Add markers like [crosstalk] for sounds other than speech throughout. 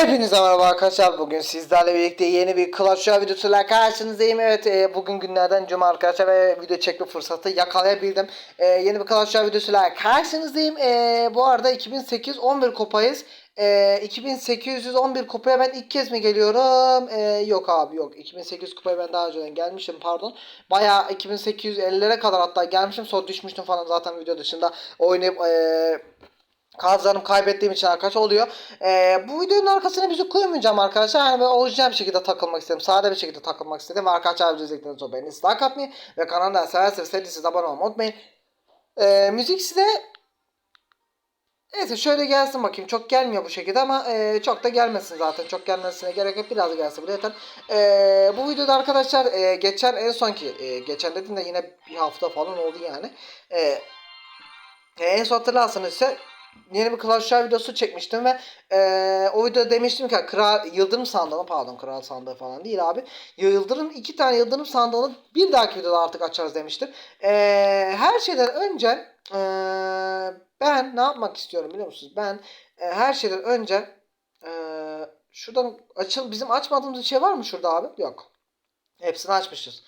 Hepinize merhaba arkadaşlar. Bugün sizlerle birlikte yeni bir Clash Royale videosuyla karşınızdayım. Evet e, bugün günlerden cuma arkadaşlar ve video çekme fırsatı yakalayabildim. E, yeni bir Clash Royale videosuyla karşınızdayım. E, bu arada 2008 11 kupayız. E, 2811 kupaya ben ilk kez mi geliyorum? E, yok abi yok. 2800 kupaya ben daha önceden gelmişim pardon. Bayağı 2850'lere kadar hatta gelmişim. Sonra düşmüştüm falan zaten video dışında oynayıp e, Kazlarım kaybettiğim için arkadaşlar oluyor. Ee, bu videonun arkasına müzik koymayacağım arkadaşlar. Yani ben orijinal bir şekilde takılmak istedim. Sade bir şekilde takılmak istedim. Ve arkadaşlar video izledikten sonra beni like atmayı ve kanalda severseniz serisiz abone olmayı unutmayın. Ee, müzik size Neyse şöyle gelsin bakayım. Çok gelmiyor bu şekilde ama e, çok da gelmesin zaten. Çok gelmesine gerek yok. Biraz gelse bile yeter. E, bu videoda arkadaşlar e, geçen en sonki e, geçen dedim de yine bir hafta falan oldu yani. E, e, en son hatırlarsanız ise yeni bir Clash Royale videosu çekmiştim ve eee, o videoda demiştim ki kral yıldırım sandığını pardon kral sandığı falan değil abi. Yıldırım iki tane yıldırım sandığını bir dahaki videoda artık açarız demiştim. Eee, her şeyden önce eee, ben ne yapmak istiyorum biliyor musunuz? Ben eee, her şeyden önce eee, şuradan açıl bizim açmadığımız bir şey var mı şurada abi? Yok. Hepsini açmışız.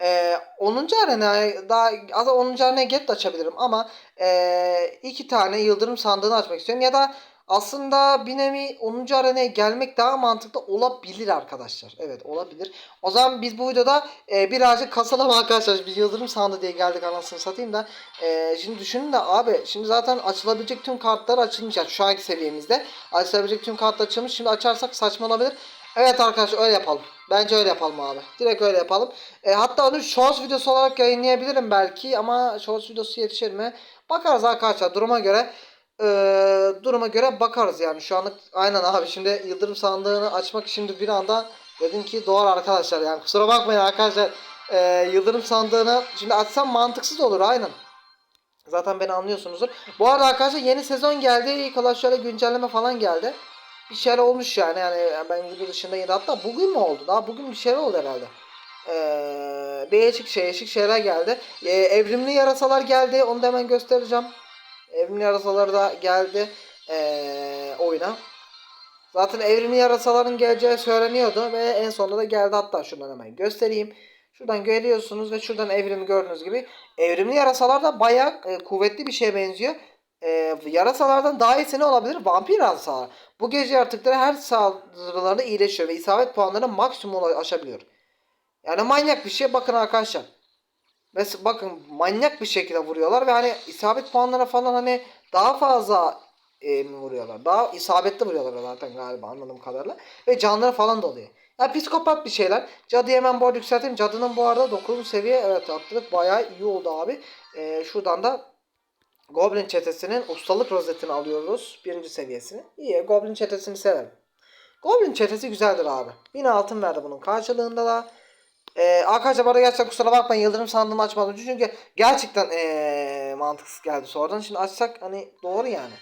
Ee, 10. arenaya daha az 10. arenaya get de açabilirim ama ee, iki tane yıldırım sandığını açmak istiyorum ya da aslında bir nevi 10. arenaya gelmek daha mantıklı olabilir arkadaşlar. Evet olabilir. O zaman biz bu videoda e, birazcık kasalım arkadaşlar. Biz yıldırım sandığı diye geldik anasını satayım da. E, şimdi düşünün de abi şimdi zaten açılabilecek tüm kartlar açılmış. Yani şu anki seviyemizde açılabilecek tüm kartlar açılmış. Şimdi açarsak saçma olabilir. Evet arkadaşlar öyle yapalım. Bence öyle yapalım abi. Direkt öyle yapalım. E, hatta onu shorts videosu olarak yayınlayabilirim belki ama shorts videosu yetişir mi? Bakarız arkadaşlar duruma göre. E, duruma göre bakarız yani. Şu anlık aynen abi şimdi yıldırım sandığını açmak şimdi bir anda dedim ki doğru arkadaşlar yani kusura bakmayın arkadaşlar. E, yıldırım sandığını şimdi açsam mantıksız olur aynen. Zaten beni anlıyorsunuzdur. Bu arada arkadaşlar yeni sezon geldi. Clash Royale güncelleme falan geldi bir şeyler olmuş yani. Yani ben video dışında yine hatta bugün mü oldu? Daha bugün bir şeyler oldu herhalde. Ee, değişik şey, değişik şeyler geldi. Ee, evrimli yarasalar geldi. Onu da hemen göstereceğim. Evrimli yarasalar da geldi ee, oyuna. Zaten evrimli yarasaların geleceği söyleniyordu ve en sonunda da geldi hatta şuradan hemen göstereyim. Şuradan görüyorsunuz ve şuradan evrimi gördüğünüz gibi evrimli yarasalar da bayağı e, kuvvetli bir şeye benziyor. E, yarasalardan daha iyisi ne olabilir? Vampir yarasalar. Bu gece yaratıkları her saldırılarında iyileşiyor ve isabet puanlarını maksimum aşabiliyor. Yani manyak bir şey bakın arkadaşlar. Mesela bakın manyak bir şekilde vuruyorlar ve hani isabet puanları falan hani daha fazla e, vuruyorlar. Daha isabetli vuruyorlar zaten galiba anladığım kadarıyla. Ve canları falan da oluyor. Ya psikopat bir şeyler. Cadıyı hemen bu arada yükselteyim. Cadının bu arada 9. seviye evet atladık. Bayağı iyi oldu abi. E, şuradan da Goblin çetesinin ustalık rozetini alıyoruz. Birinci seviyesini. İyi. Goblin çetesini severim. Goblin çetesi güzeldir abi. Yine altın verdi bunun karşılığında da. Ee, arkadaşlar arada gerçekten kusura bakmayın Yıldırım sandığını açmadım. Çünkü gerçekten ee, mantıksız geldi sonradan. Şimdi açsak hani doğru yani.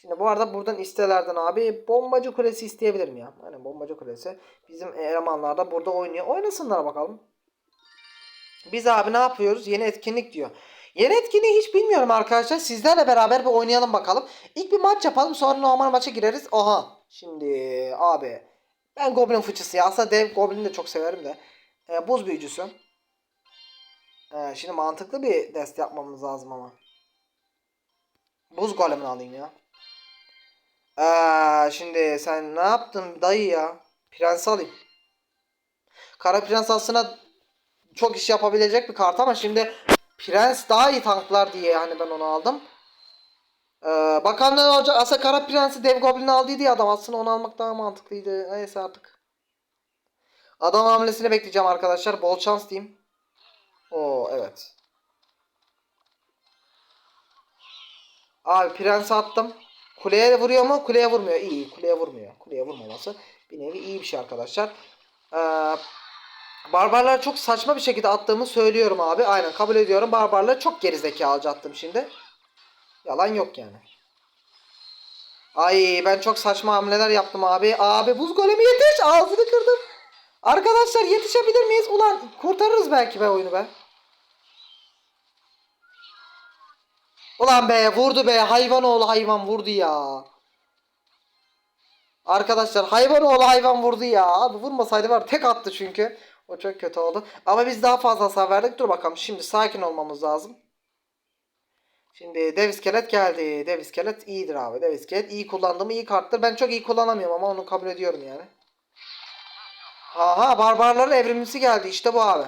Şimdi bu arada buradan istelerden abi bombacı kulesi isteyebilirim ya. Hani bombacı kulesi. Bizim elemanlar da burada oynuyor. Oynasınlar bakalım. Biz abi ne yapıyoruz? Yeni etkinlik diyor. Yeni etkinliği hiç bilmiyorum arkadaşlar. Sizlerle beraber bir oynayalım bakalım. İlk bir maç yapalım sonra normal maça gireriz. Oha. Şimdi abi. Ben Goblin fıçısı ya. Aslında dev Goblin'i de çok severim de. Ee, buz büyücüsü. Ee, şimdi mantıklı bir dest yapmamız lazım ama. Buz golemini alayım ya. Ee, şimdi sen ne yaptın dayı ya? Prens alayım. Kara prens aslında çok iş yapabilecek bir kart ama şimdi Prens daha iyi tanklar diye hani ben onu aldım. Ee, bakalım ne olacak. Aslında Kara Prens'i Dev Goblin'i aldıydı ya adam. Aslında onu almak daha mantıklıydı. Neyse artık. Adam hamlesini bekleyeceğim arkadaşlar. Bol şans diyeyim. Oo evet. Abi Prens attım. Kuleye vuruyor mu? Kuleye vurmuyor. İyi. Kuleye vurmuyor. Kuleye vurmaması bir nevi iyi bir şey arkadaşlar. Ee, Barbarlar çok saçma bir şekilde attığımı söylüyorum abi. Aynen kabul ediyorum. Barbarları çok gerizekalıca attım şimdi. Yalan yok yani. Ay ben çok saçma hamleler yaptım abi. Abi buz golemi yetiş. Ağzını kırdım. Arkadaşlar yetişebilir miyiz? Ulan kurtarırız belki be oyunu be. Ulan be vurdu be hayvan oğlu hayvan vurdu ya. Arkadaşlar hayvan oğlu hayvan vurdu ya. Abi vurmasaydı var tek attı çünkü. O çok kötü oldu. Ama biz daha fazla hasar verdik. Dur bakalım şimdi sakin olmamız lazım. Şimdi dev iskelet geldi. Dev iskelet iyidir abi. Dev iskelet iyi kullandım iyi karttır. Ben çok iyi kullanamıyorum ama onu kabul ediyorum yani. Aha barbarların evrimlisi geldi. İşte bu abi.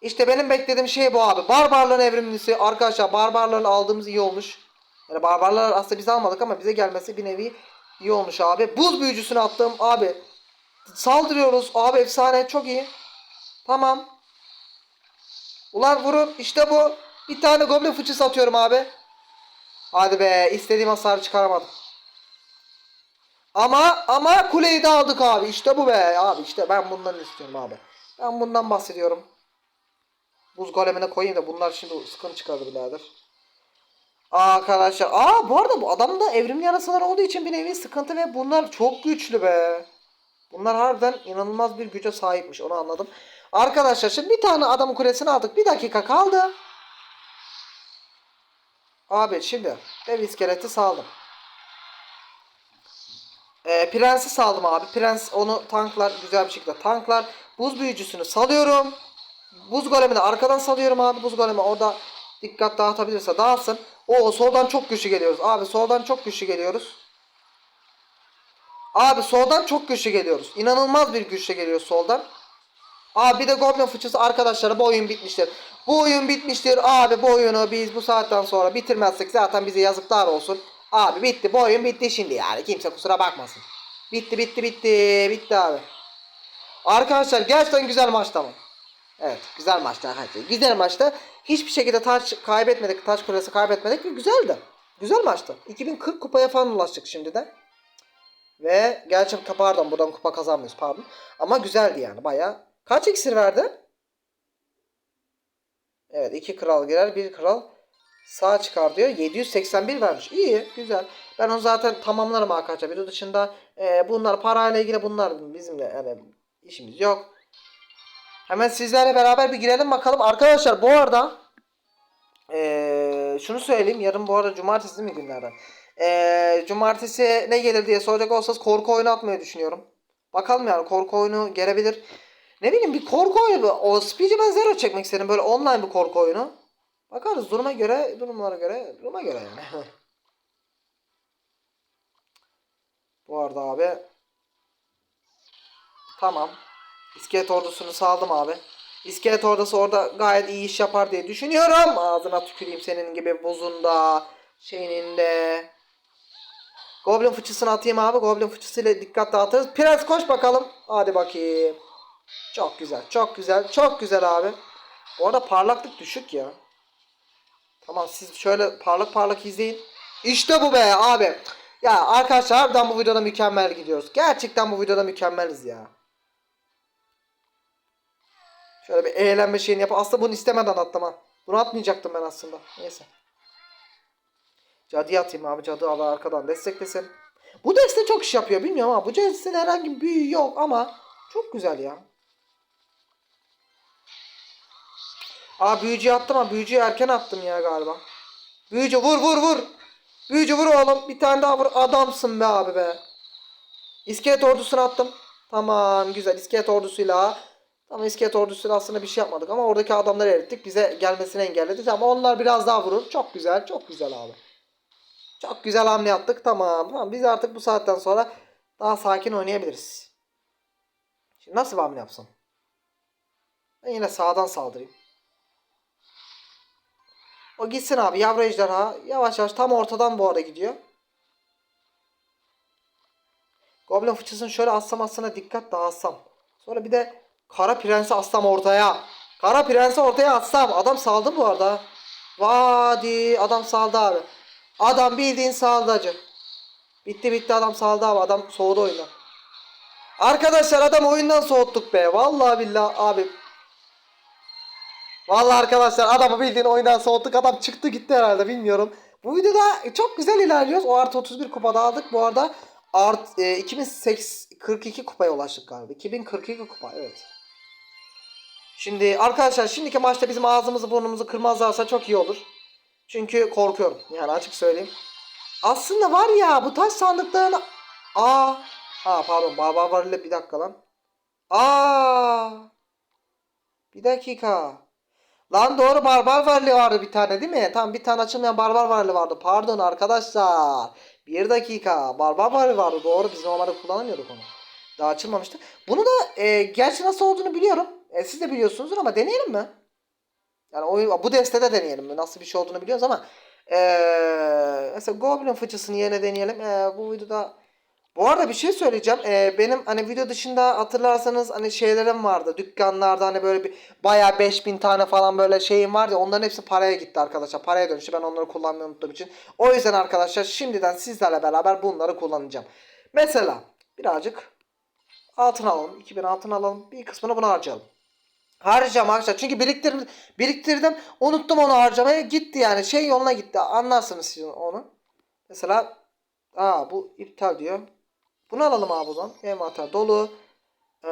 İşte benim beklediğim şey bu abi. Barbarların evrimlisi. Arkadaşlar barbarların aldığımız iyi olmuş. Yani barbarlar aslında biz almadık ama bize gelmesi bir nevi iyi olmuş abi. Buz büyücüsünü attım abi. Saldırıyoruz. Abi efsane çok iyi. Tamam. Ulan vurun. İşte bu. Bir tane goblin fıçısı atıyorum abi. Hadi be. istediğim hasarı çıkaramadım. Ama ama kuleyi de aldık abi. İşte bu be. Abi işte ben bundan istiyorum abi. Ben bundan bahsediyorum. Buz golemine koyayım da bunlar şimdi sıkıntı çıkardı birader. Arkadaşlar. Aa bu arada bu adamda evrimli yarasalar olduğu için bir nevi sıkıntı ve bunlar çok güçlü be. Bunlar harbiden inanılmaz bir güce sahipmiş onu anladım. Arkadaşlar şimdi bir tane adamın kulesini aldık. Bir dakika kaldı. Abi şimdi dev iskeleti saldım. Ee, prensi saldım abi. Prens onu tanklar güzel bir şekilde tanklar. Buz büyücüsünü salıyorum. Buz golemini arkadan salıyorum abi. Buz golemi orada dikkat dağıtabilirse dağılsın. O soldan çok güçlü geliyoruz. Abi soldan çok güçlü geliyoruz. Abi soldan çok güçlü geliyoruz. İnanılmaz bir güçle geliyoruz soldan. Abi bir de Goblin fıçısı arkadaşlar bu oyun bitmiştir. Bu oyun bitmiştir. Abi bu oyunu biz bu saatten sonra bitirmezsek zaten bize yazıklar olsun. Abi bitti. Bu oyun bitti şimdi yani. Kimse kusura bakmasın. Bitti bitti bitti. Bitti abi. Arkadaşlar gerçekten güzel maçtı ama. Evet güzel maçtı arkadaşlar. Güzel maçtı. Hiçbir şekilde taç kaybetmedik. Taç kulesi kaybetmedik. ve Güzeldi. Güzel maçtı. 2040 kupaya falan ulaştık şimdi de. Ve gerçi pardon buradan kupa kazanmıyoruz pardon. Ama güzeldi yani baya. Kaç iksir verdi? Evet iki kral girer bir kral sağ çıkar diyor. 781 vermiş. İyi güzel. Ben onu zaten tamamlarım arkadaşlar. De dışında e, bunlar parayla ilgili bunlar bizimle yani işimiz yok. Hemen sizlerle beraber bir girelim bakalım. Arkadaşlar bu arada e, şunu söyleyeyim. Yarın bu arada cumartesi mi günlerden? E, cumartesi ne gelir diye soracak olsanız korku oyunu atmayı düşünüyorum. Bakalım yani korku oyunu gelebilir. Ne bileyim bir korku oyunu. O Speedman Zero çekmek istedim. Böyle online bir korku oyunu. Bakarız duruma göre, durumlara göre, duruma göre yani. [laughs] Bu arada abi. Tamam. İskelet ordusunu saldım abi. İskelet ordusu orada gayet iyi iş yapar diye düşünüyorum. Ağzına tüküreyim senin gibi buzunda, şeyinin de. Goblin fıçısını atayım abi. Goblin fıçısıyla dikkat dağıtırız. Prens koş bakalım. Hadi bakayım. Çok güzel. Çok güzel. Çok güzel abi. Bu arada parlaklık düşük ya. Tamam siz şöyle parlak parlak izleyin. İşte bu be abi. Ya arkadaşlar harbiden bu videoda mükemmel gidiyoruz. Gerçekten bu videoda mükemmeliz ya. Şöyle bir eğlenme şeyini yap. Aslında bunu istemeden attım ha. Bunu atmayacaktım ben aslında. Neyse. Cadıya atayım abi. Cadı abi arkadan desteklesin. Bu deste çok iş yapıyor bilmiyorum ama bu destede herhangi bir büyü yok ama çok güzel ya. Aa büyücüye attım ama büyücüyü erken attım ya galiba. Büyücü vur vur vur. Büyücü vur oğlum. Bir tane daha vur. Adamsın be abi be. İskelet ordusunu attım. Tamam güzel. İskelet ordusuyla. Tamam iskelet ordusuyla aslında bir şey yapmadık ama oradaki adamları erittik. Bize gelmesini engelledik ama onlar biraz daha vurur. Çok güzel. Çok güzel abi. Çok güzel hamle yaptık. Tamam. Tamam. Biz artık bu saatten sonra daha sakin oynayabiliriz. Şimdi nasıl bir hamle yapsam? Ben yine sağdan saldırayım. O gitsin abi yavru ejderha. Yavaş yavaş tam ortadan bu arada gidiyor. Goblin fıçısını şöyle assam aslına dikkat dağıtsam. Sonra bir de kara prensi assam ortaya. Kara prensi ortaya atsam. Adam saldı bu arada. Vadi adam saldı abi. Adam bildiğin saldı acı. Bitti bitti adam saldı abi. Adam soğudu oyundan. Arkadaşlar adam oyundan soğuttuk be. Vallahi billahi abi. Vallahi arkadaşlar adamı bildiğin oyundan soğuttuk. Adam çıktı gitti herhalde bilmiyorum. Bu videoda çok güzel ilerliyoruz. O artı 31 kupada aldık. Bu arada art, e, 2042 kupaya ulaştık galiba. 2042 kupa evet. Şimdi arkadaşlar şimdiki maçta bizim ağzımızı burnumuzu kırmazlarsa çok iyi olur. Çünkü korkuyorum. Yani açık söyleyeyim. Aslında var ya bu taş sandıklarını Aa. Ha pardon barbar var ile bir dakika lan. Aa. Bir dakika. Lan doğru barbar varlığı vardı bir tane değil mi? Tamam bir tane açılmayan barbar varlığı vardı. Pardon arkadaşlar. Bir dakika. Barbar varlığı vardı doğru. Biz normalde kullanamıyorduk onu. Daha açılmamıştı. Bunu da e, gerçi nasıl olduğunu biliyorum. E, siz de biliyorsunuzdur ama deneyelim mi? Yani oyun, bu destede deneyelim? Nasıl bir şey olduğunu biliyoruz ama e, mesela Goblin fıçısını yerine deneyelim. E, bu videoda bu arada bir şey söyleyeceğim. Ee, benim hani video dışında hatırlarsanız hani şeylerim vardı. Dükkanlarda hani böyle bir bayağı 5000 tane falan böyle şeyim vardı. Onların hepsi paraya gitti arkadaşlar. Paraya dönüştü. Ben onları kullanmayı unuttuğum için. O yüzden arkadaşlar şimdiden sizlerle beraber bunları kullanacağım. Mesela birazcık altın alalım. 2000 altın alalım. Bir kısmını buna harcayalım. Harcayacağım arkadaşlar. Çünkü biriktirdim, biriktirdim. Unuttum onu harcamaya. Gitti yani. Şey yoluna gitti. Anlarsınız siz onu. Mesela aa bu iptal diyor. Bunu alalım abi o zaman. Dolu. Ee,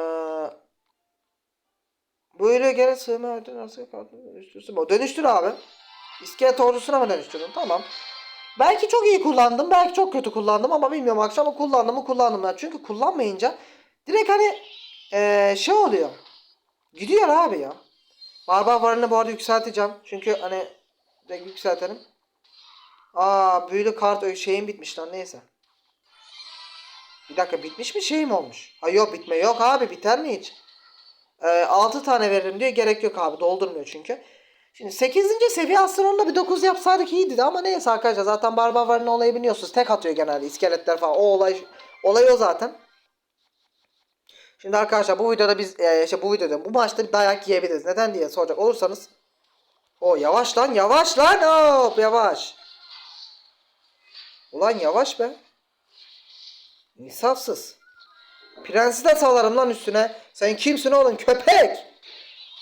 böyle gene sığma ödün nasıl dönüştürsün. Dönüştür abi. İskelet ordusuna mı dönüştürdün? Tamam. Belki çok iyi kullandım. Belki çok kötü kullandım ama bilmiyorum akşam kullandım mı kullandım ben. Çünkü kullanmayınca direkt hani ee, şey oluyor. Gidiyor abi ya. Barbar varını bu arada yükselteceğim. Çünkü hani direkt yükseltelim. Aa büyülü kart şeyim bitmiş lan neyse. Bir dakika bitmiş mi şey mi olmuş? Ha yok bitme yok abi biter mi hiç? Ee, 6 tane veririm diye gerek yok abi doldurmuyor çünkü. Şimdi 8. seviye aslında bir 9 yapsaydık iyiydi ama neyse arkadaşlar zaten barbar varın olayı biliyorsunuz. Tek atıyor genelde iskeletler falan o olay olay o zaten. Şimdi arkadaşlar bu videoda biz e, işte bu videoda bu maçta bir dayak yiyebiliriz. Neden diye soracak olursanız. O yavaş lan yavaş lan hop yavaş. Ulan yavaş be. İnsafsız. Prensi de salarım lan üstüne. Sen kimsin oğlum köpek?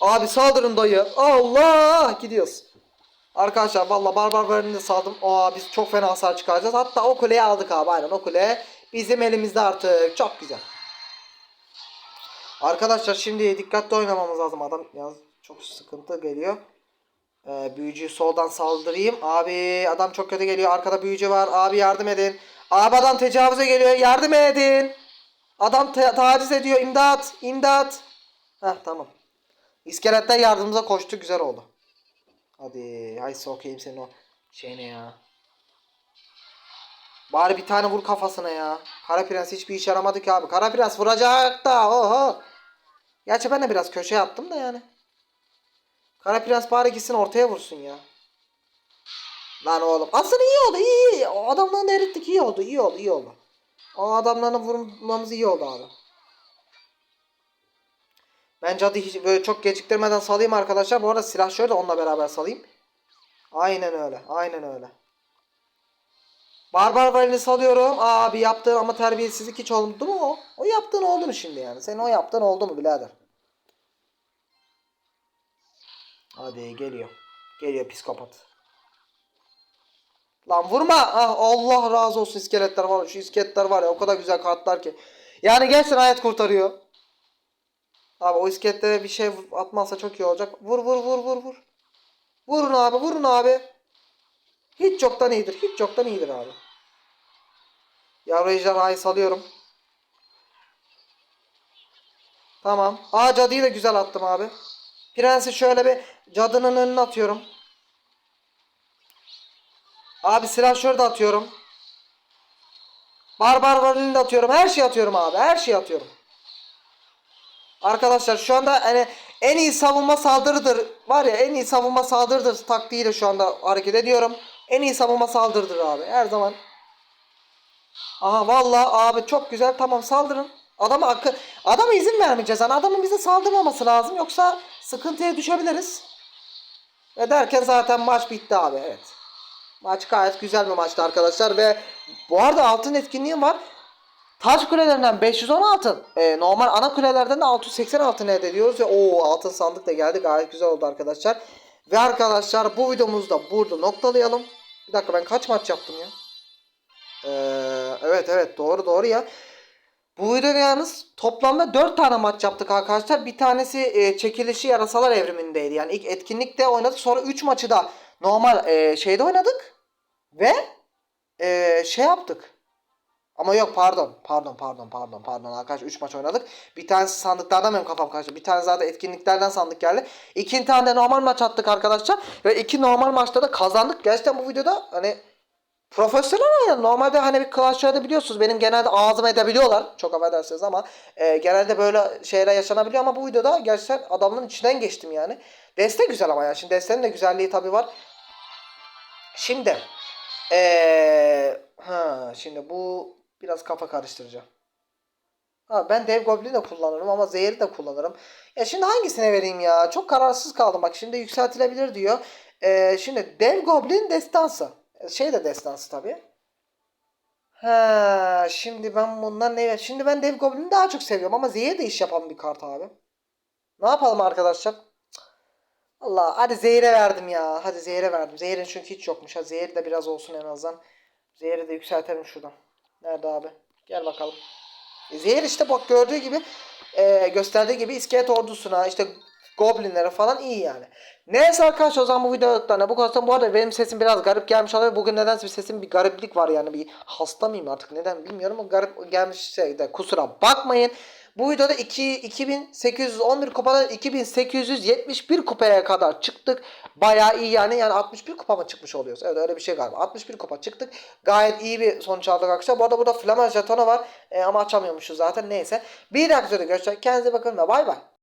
Abi saldırın dayı. Allah gidiyoruz. Arkadaşlar valla barbar de saldım. Aa biz çok fena hasar çıkaracağız. Hatta o kuleyi aldık abi aynen o kule bizim elimizde artık. Çok güzel. Arkadaşlar şimdi dikkatli oynamamız lazım. Adam yalnız çok sıkıntı geliyor. Ee, büyücüyü soldan saldırayım. Abi adam çok kötü geliyor. Arkada büyücü var. Abi yardım edin. Abi adam tecavüze geliyor. Yardım edin. Adam ta- taciz ediyor. İmdat. İmdat. Heh tamam. İskeletler yardımımıza koştu. Güzel oldu. Hadi. Hay sokayım senin o şeyine ya. Bari bir tane vur kafasına ya. Kara Prens hiçbir işe yaramadı ki abi. Kara Prens vuracak da. Oho. Gerçi ben de biraz köşeye attım da yani. Kara Prens bari gitsin ortaya vursun ya. Lan oğlum. Aslında iyi oldu. iyi iyi. O adamlarını erittik. iyi oldu. iyi oldu. iyi oldu. O adamlarını vurmamız iyi oldu abi. Ben cadı hiç böyle çok geciktirmeden salayım arkadaşlar. Bu arada silah şöyle onunla beraber salayım. Aynen öyle. Aynen öyle. Barbar valini salıyorum. Abi yaptığın ama terbiyesizlik hiç oldu mu o? O yaptığın oldu mu şimdi yani? Senin o yaptığın oldu mu birader? Hadi geliyor. Geliyor psikopat. Lan vurma. Ah, Allah razı olsun iskeletler var. Şu iskeletler var ya o kadar güzel kartlar ki. Yani gerçekten hayat kurtarıyor. Abi o iskeletlere bir şey atmazsa çok iyi olacak. Vur vur vur vur vur. Vurun abi vurun abi. Hiç çoktan iyidir. Hiç çoktan iyidir abi. Yavru ejderhayı salıyorum. Tamam. Aa cadıyı da güzel attım abi. Prensi şöyle bir cadının önüne atıyorum. Abi silah şurada atıyorum. Barbar da atıyorum. Her şeyi atıyorum abi. Her şeyi atıyorum. Arkadaşlar şu anda hani en iyi savunma saldırıdır. Var ya en iyi savunma saldırıdır taktiğiyle şu anda hareket ediyorum. En iyi savunma saldırıdır abi. Her zaman. Aha vallahi abi çok güzel. Tamam saldırın. Adama akı adama izin vermeyeceğiz. Yani adamın bize saldırmaması lazım. Yoksa sıkıntıya düşebiliriz. Ve derken zaten maç bitti abi. Evet. Maç gayet güzel bir maçtı arkadaşlar ve bu arada altın etkinliğim var. Taç kulelerinden 510 altın. Ee, normal ana kulelerden de 680 altın elde ediyoruz ve o altın sandık da geldi. Gayet güzel oldu arkadaşlar. Ve arkadaşlar bu videomuzu da burada noktalayalım. Bir dakika ben kaç maç yaptım ya? Ee, evet evet doğru doğru ya. Bu videoda yalnız toplamda 4 tane maç yaptık arkadaşlar. Bir tanesi e, çekilişi yarasalar evrimindeydi. Yani ilk etkinlikte oynadık. Sonra 3 maçı da normal e, şeyde oynadık. Ve e, şey yaptık. Ama yok pardon. Pardon pardon pardon pardon arkadaşlar 3 maç oynadık. Bir tanesi sandıklardan benim kafam karıştı. Bir tanesi zaten etkinliklerden sandık geldi. İki tane de normal maç attık arkadaşlar. Ve iki normal maçta da kazandık. Gerçekten bu videoda hani profesyonel oynayan. Normalde hani bir Clash biliyorsunuz benim genelde ağzıma edebiliyorlar. Çok affedersiniz ama e, genelde böyle şeyler yaşanabiliyor ama bu videoda gerçekten adamın içinden geçtim yani. Deste güzel ama ya. Şimdi destenin de güzelliği tabii var. Şimdi ee, ha şimdi bu biraz kafa karıştıracağım. Ha, ben dev goblin de kullanırım ama zehri de kullanırım. Ya şimdi hangisine vereyim ya? Çok kararsız kaldım. Bak şimdi yükseltilebilir diyor. Ee, şimdi dev goblin destansı. Şey de destansı tabii. Ha, şimdi ben bundan ne? Şimdi ben dev goblini daha çok seviyorum ama zehir de iş yapan bir kart abi. Ne yapalım arkadaşlar? Allah hadi zehire verdim ya. Hadi zehire verdim. Zehirin çünkü hiç yokmuş. Ha zehir de biraz olsun en azından. Zehri de yükseltelim şuradan. Nerede abi? Gel bakalım. Zehir işte bak gördüğü gibi e, gösterdiği gibi iskelet ordusuna işte goblinlere falan iyi yani. Neyse arkadaşlar o zaman bu videodan bu kadar. Bu arada benim sesim biraz garip gelmiş olabilir. Bugün nedense bir sesim bir gariplik var yani. Bir hasta mıyım artık neden bilmiyorum ama garip gelmiş şeyde kusura bakmayın. Bu videoda 2, 2811 kupadan 2871 kupaya kadar çıktık. Bayağı iyi yani. Yani 61 kupa mı çıkmış oluyoruz? Evet öyle bir şey galiba. 61 kupa çıktık. Gayet iyi bir sonuç aldık arkadaşlar. Bu arada burada Flaman jetonu var. E, ama açamıyormuşuz zaten. Neyse. Bir dahaki videoda görüşürüz. Kendinize bakın ve bay bay.